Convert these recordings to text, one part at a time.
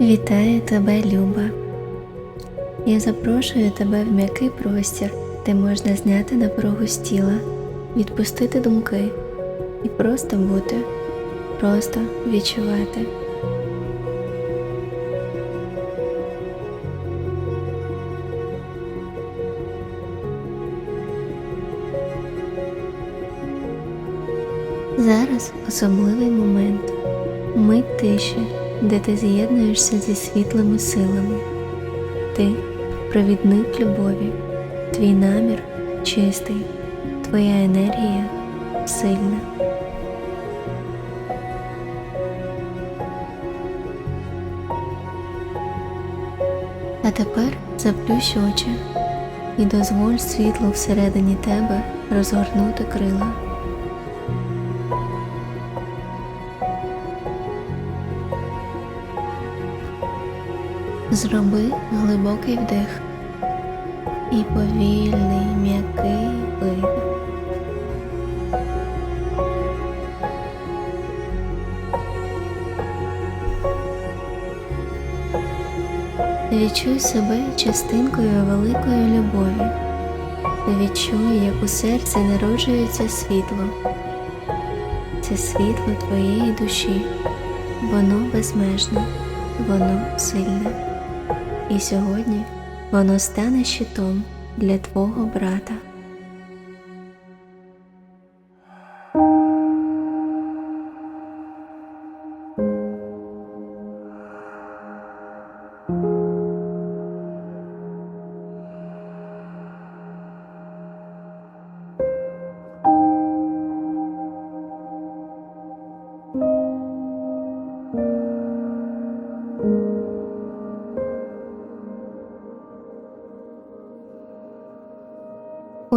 Вітаю тебе, Люба. Я запрошую тебе в м'який простір, де можна зняти напругу з тіла, відпустити думки і просто бути, просто відчувати. Зараз особливий момент, мить тиші, де ти з'єднуєшся зі світлими силами. Ти провідник любові, твій намір чистий, твоя енергія сильна. А тепер заплющ очі і дозволь світлу всередині тебе розгорнути крила. Зроби глибокий вдих і повільний м'який видих. Відчуй себе частинкою великої любові. Відчуй, як у серці народжується світло. Це світло твоєї душі. Воно безмежне, воно сильне. І сьогодні воно стане щитом для твого брата.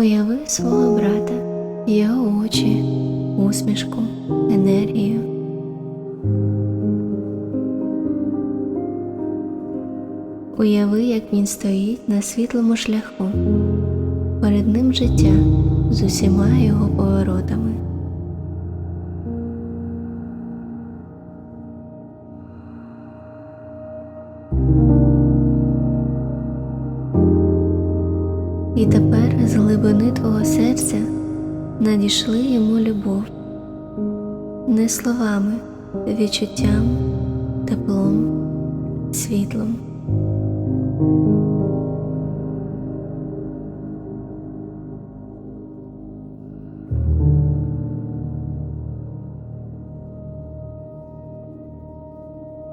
Уяви свого брата, його очі, усмішку, енергію. Уяви, як він стоїть на світлому шляху, перед ним життя з усіма його поворотами. І тепер з глибини твого серця надійшли йому любов, не словами, відчуттям, теплом, світлом.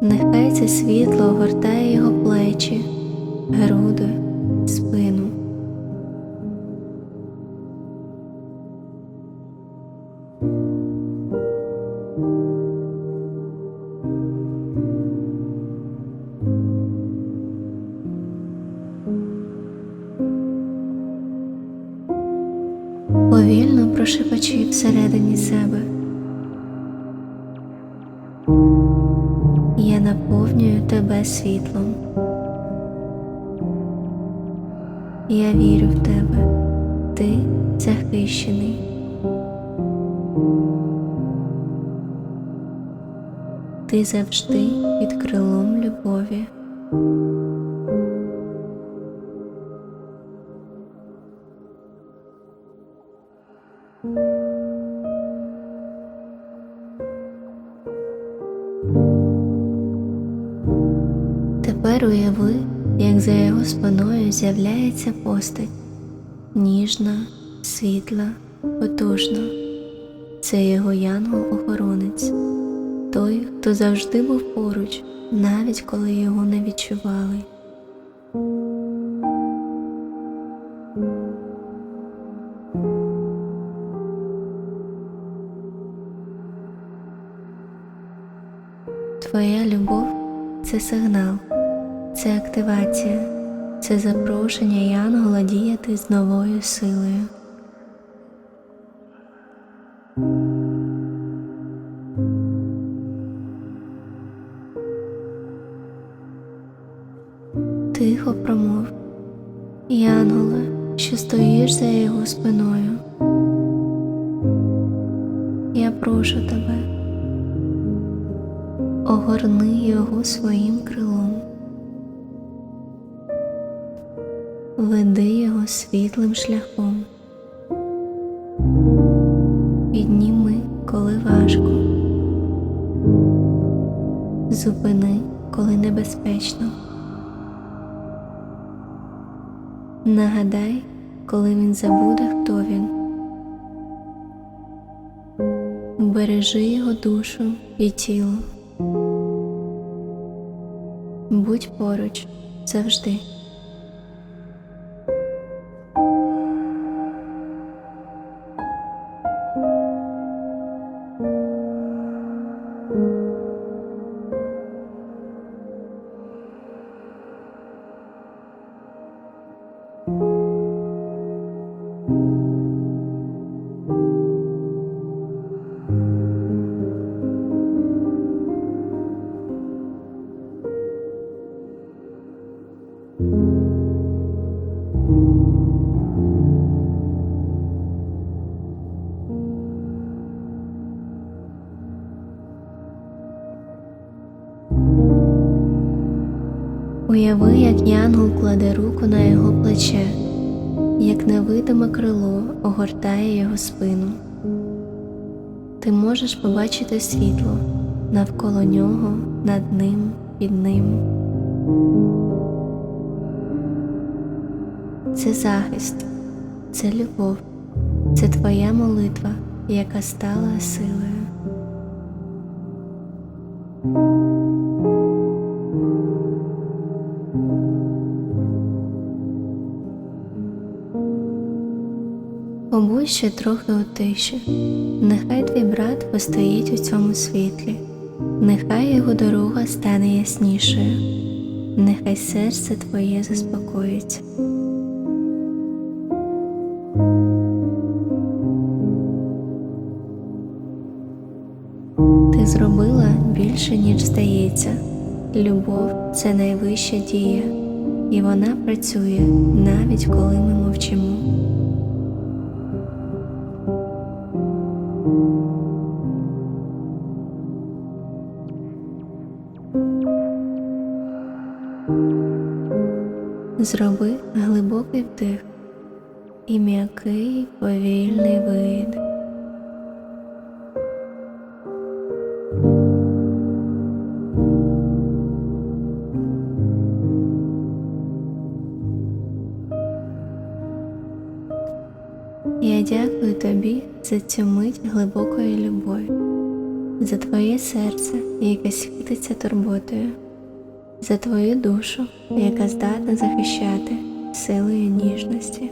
Нехай це світло огортає його плечі, груди, спину. Прошепочи всередині себе. Я наповнюю тебе світлом. Я вірю в тебе. Ти захищений. Ти завжди під крилом любові. Його спиною з'являється постать ніжна, світла, потужна. Це його янгол-охоронець, той, хто завжди був поруч, навіть коли його не відчували. Твоя любов це сигнал, це активація, це запрошення Янгола діяти з новою силою. Тихо промов, Янголе, що стоїш за його спиною. Я прошу тебе, огорни його своїм крилом. Веди його світлим шляхом, підніми, коли важко, зупини, коли небезпечно. Нагадай, коли він забуде, хто він. Бережи його душу і тіло. Будь поруч завжди. Уяви, як янгол кладе руку на його плече, як невидиме крило огортає його спину. Ти можеш побачити світло навколо нього, над ним, під ним. Це захист, це любов, це твоя молитва, яка стала силою. Побудь ще трохи у тиші, нехай твій брат постоїть у цьому світлі, нехай його дорога стане яснішою, нехай серце твоє заспокоїться. Ти зробила більше, ніж здається. Любов це найвища дія, і вона працює навіть коли ми мовчимо. Зроби глибокий вдих і м'який повільний видих. Я дякую тобі за цю мить глибокої любові, за твоє серце, яке світиться турботою, за твою душу, яка здатна захищати силою ніжності.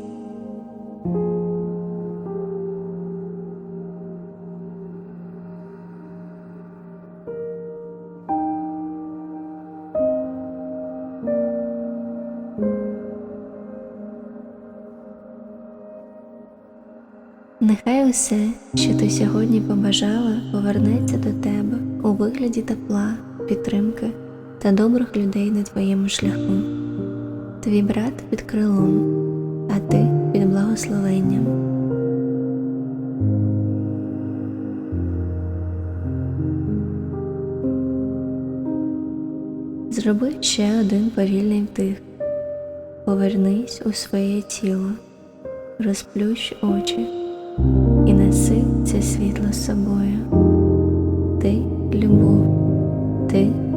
Нехай усе, що ти сьогодні побажала, повернеться до тебе у вигляді тепла, підтримки та добрих людей на твоєму шляху. Твій брат під крилом, а ти під благословенням. Зроби ще один повільний вдих. Повернись у своє тіло, розплющ очі ти світло собою, ти любов, ти.